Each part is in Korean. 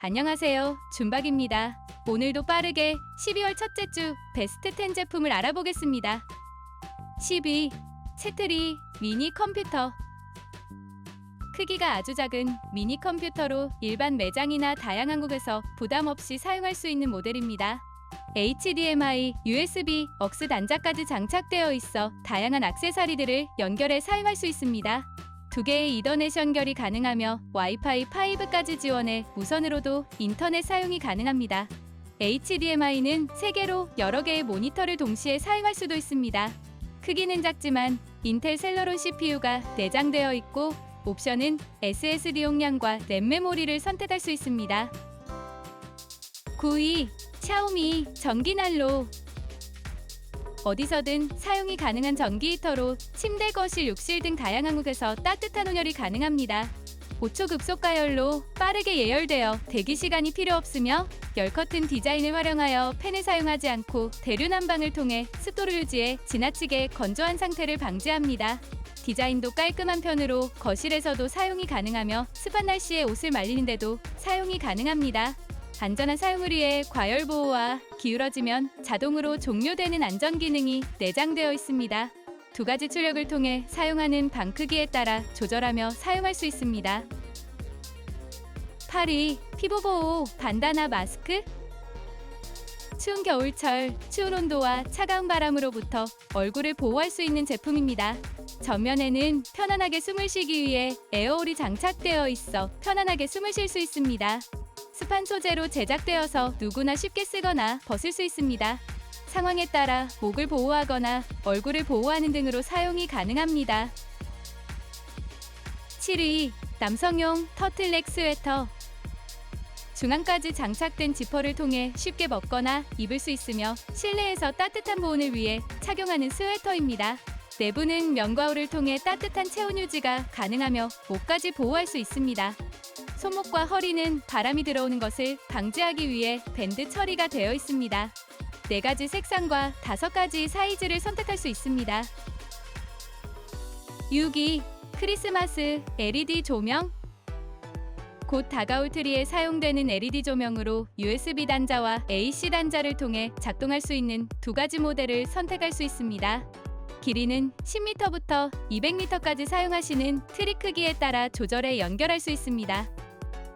안녕하세요. 준박입니다. 오늘도 빠르게 12월 첫째 주 베스트 10 제품을 알아보겠습니다. 12. 채트리 미니 컴퓨터 크기가 아주 작은 미니 컴퓨터로 일반 매장이나 다양한 곳에서 부담 없이 사용할 수 있는 모델입니다. HDMI, USB, 억스 단자까지 장착되어 있어 다양한 액세서리들을 연결해 사용할 수 있습니다. 두 개의 이더넷 연결이 가능하며 와이파이 5까지 지원해 무선으로도 인터넷 사용이 가능합니다. HDMI는 3개로 여러 개의 모니터를 동시에 사용할 수도 있습니다. 크기는 작지만 인텔 셀러론 CPU가 내장되어 있고 옵션은 SSD 용량과 램 메모리를 선택할 수 있습니다. 9위 샤오미 전기난로 어디서든 사용이 가능한 전기 히터로 침대, 거실, 욕실 등 다양한 곳에서 따뜻한 온열이 가능합니다. 5초 급속 가열로 빠르게 예열되어 대기 시간이 필요 없으며 열 커튼 디자인을 활용하여 팬을 사용하지 않고 대류 난방을 통해 습도를 유지해 지나치게 건조한 상태를 방지합니다. 디자인도 깔끔한 편으로 거실에서도 사용이 가능하며 습한 날씨에 옷을 말리는데도 사용이 가능합니다. 안전한 사용을 위해 과열 보호와 기울어지면 자동으로 종료되는 안전 기능이 내장되어 있습니다. 두 가지 출력을 통해 사용하는 방 크기에 따라 조절하며 사용할 수 있습니다. 8위 피부 보호 반다나 마스크 추운 겨울철 추운 온도와 차가운 바람으로부터 얼굴을 보호할 수 있는 제품입니다. 전면에는 편안하게 숨을 쉬기 위해 에어홀이 장착되어 있어 편안하게 숨을 쉴 수 있습니다. 습한 소재로 제작되어서 누구나 쉽게 쓰거나 벗을 수 있습니다. 상황에 따라 목을 보호하거나 얼굴을 보호하는 등으로 사용이 가능합니다. 7위 남성용 터틀넥 스웨터 중앙까지 장착된 지퍼를 통해 쉽게 벗거나 입을 수 있으며 실내에서 따뜻한 보온을 위해 착용하는 스웨터입니다. 내부는 면과 울을 통해 따뜻한 체온 유지가 가능하며 목까지 보호할 수 있습니다. 손목과 허리는 바람이 들어오는 것을 방지하기 위해 밴드 처리가 되어 있습니다. 네 가지 색상과 다섯 가지 사이즈를 선택할 수 있습니다. 6위 크리스마스 LED 조명 곧 다가올 트리에 사용되는 LED 조명으로 USB 단자와 AC 단자를 통해 작동할 수 있는 두 가지 모델을 선택할 수 있습니다. 길이는 10m부터 200m까지 사용하시는 트리 크기에 따라 조절해 연결할 수 있습니다.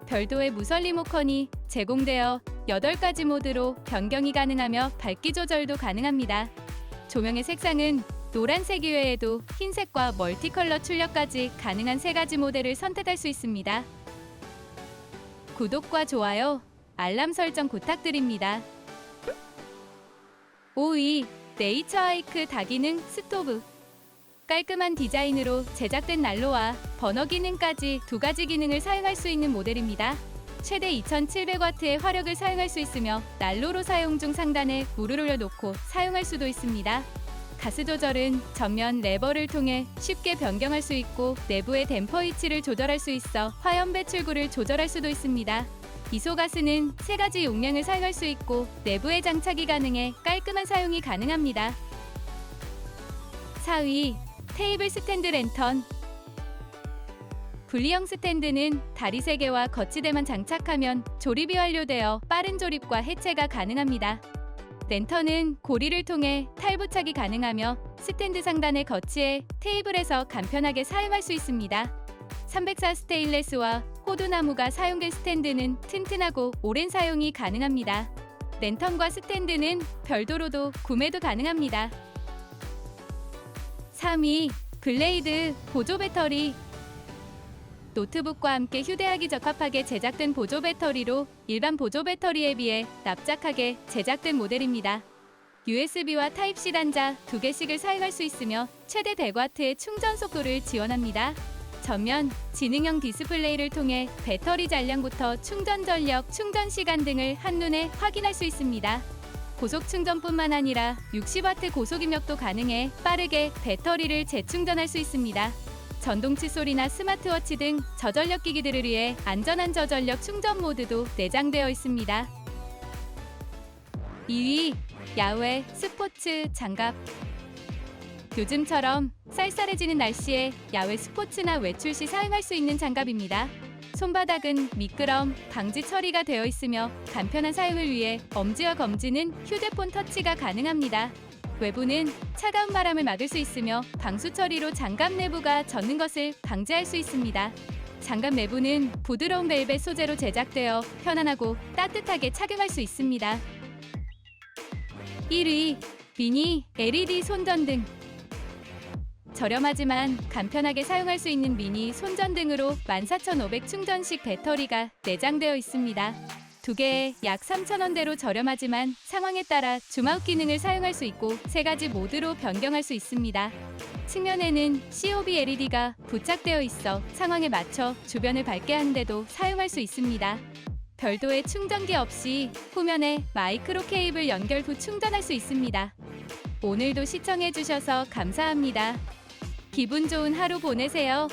별도의 무선 리모컨이 제공되어 8가지 모드로 변경이 가능하며 밝기 조절도 가능합니다. 조명의 색상은 노란색 이외에도 흰색과 멀티컬러 출력까지 가능한 세 가지 모델을 선택할 수 있습니다. 구독과 좋아요, 알람 설정 부탁드립니다. 5위 네이처 하이크 다기능 스토브 깔끔한 디자인으로 제작된 난로와 버너 기능까지 두 가지 기능을 사용할 수 있는 모델입니다. 최대 2700W의 화력을 사용할 수 있으며 난로로 사용 중 상단에 물을 올려놓고 사용할 수도 있습니다. 가스 조절은 전면 레버를 통해 쉽게 변경할 수 있고 내부의 댐퍼 위치를 조절할 수 있어 화염 배출구를 조절할 수도 있습니다. 이소가스는 세 가지 용량을 사용할 수 있고 내부에 장착이 가능해 깔끔한 사용이 가능합니다. 4위 테이블 스탠드 랜턴 분리형 스탠드는 다리 3개와 거치대만 장착하면 조립이 완료되어 빠른 조립과 해체가 가능합니다. 랜턴은 고리를 통해 탈부착이 가능하며 스탠드 상단에 거치해 테이블에서 간편하게 사용할 수 있습니다. 304 스테인레스와 호두나무가 사용된 스탠드는 튼튼하고 오랜 사용이 가능합니다. 랜턴과 스탠드는 별도로도 구매도 가능합니다. 3위 블레이드 보조 배터리 노트북과 함께 휴대하기 적합하게 제작된 보조 배터리로 일반 보조 배터리에 비해 납작하게 제작된 모델입니다. USB와 타입C 단자 두 개씩을 사용할 수 있으며 최대 100W의 충전 속도를 지원합니다. 전면 지능형 디스플레이를 통해 배터리 잔량부터 충전 전력, 충전 시간 등을 한눈에 확인할 수 있습니다. 고속 충전뿐만 아니라 60W 고속 입력도 가능해 빠르게 배터리를 재충전할 수 있습니다. 전동 칫솔이나 스마트워치 등 저전력 기기들을 위해 안전한 저전력 충전 모드도 내장되어 있습니다. 2위 야외 스포츠 장갑 요즘처럼 쌀쌀해지는 날씨에 야외 스포츠나 외출 시 사용할 수 있는 장갑입니다. 손바닥은 미끄럼, 방지 처리가 되어 있으며 간편한 사용을 위해 엄지와 검지는 휴대폰 터치가 가능합니다. 외부는 차가운 바람을 막을 수 있으며 방수 처리로 장갑 내부가 젖는 것을 방지할 수 있습니다. 장갑 내부는 부드러운 벨벳 소재로 제작되어 편안하고 따뜻하게 착용할 수 있습니다. 1위 미니 LED 손전등 저렴하지만 간편하게 사용할 수 있는 미니 손전등으로 14,500 충전식 배터리가 내장되어 있습니다. 두 개에 약 3,000원대로 저렴하지만 상황에 따라 줌아웃 기능을 사용할 수 있고 세 가지 모드로 변경할 수 있습니다. 측면에는 COB LED가 부착되어 있어 상황에 맞춰 주변을 밝게 하는데도 사용할 수 있습니다. 별도의 충전기 없이 후면에 마이크로 케이블 연결 후 충전할 수 있습니다. 오늘도 시청해주셔서 감사합니다. 기분 좋은 하루 보내세요.